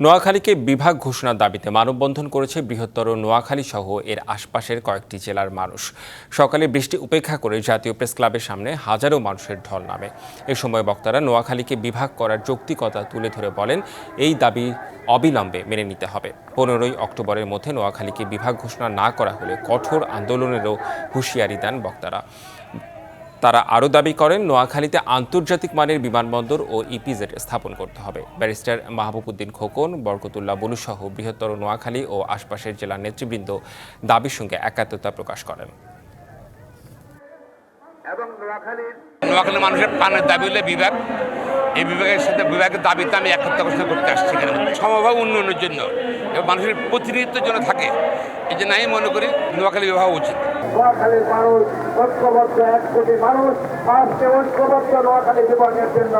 নোয়াখালীকে বিভাগ ঘোষণার দাবিতে মানববন্ধন করেছে বৃহত্তর নোয়াখালী সহ এর আশপাশের কয়েকটি জেলার মানুষ। সকালে বৃষ্টি উপেক্ষা করে জাতীয় প্রেস ক্লাবের সামনে হাজারো মানুষের ঢল নামে। এ সময় বক্তারা নোয়াখালীকে বিভাগ করার যৌক্তিকতা তুলে ধরে বলেন, এই দাবি অবিলম্বে মেনে নিতে হবে। পনেরোই অক্টোবরের মধ্যে নোয়াখালীকে বিভাগ ঘোষণা না করা হলে কঠোর আন্দোলনেরও হুঁশিয়ারি দেন বক্তারা। তারা আরও দাবি করেন নোয়াখালীতে আন্তর্জাতিক মানের বিমানবন্দর ও ইপিজেড স্থাপন করতে হবে। ব্যারিস্টার মাহবুবুদ্দিন খোকন বরকতুল্লাহ বলুসহ বৃহত্তর নোয়াখালী ও আশপাশের জেলার নেতৃবৃন্দ দাবির সঙ্গে একাত্মতা প্রকাশ করেন। এবং নোয়াখালীর নোয়াখালীর মানুষের প্রাণের দাবি হলে বিভাগ। এই বিভাগের সাথে বিভাগের দাবিতে আমি একত্র ঘোষণা করতে আসছি এখানে। সমভাব উন্নয়নের জন্য। এবং মানুষের প্রতিনিধিত্বের জন্য থাকে। এই জন্য আমি মনে করি নোয়াখালী বিভাগ উচিত। নোয়াখালীর মানুষ ঐক্যবদ্ধ এক কোটি মানুষ আজকে ঐক্যবদ্ধ নোয়াখালী জীবনের জন্য।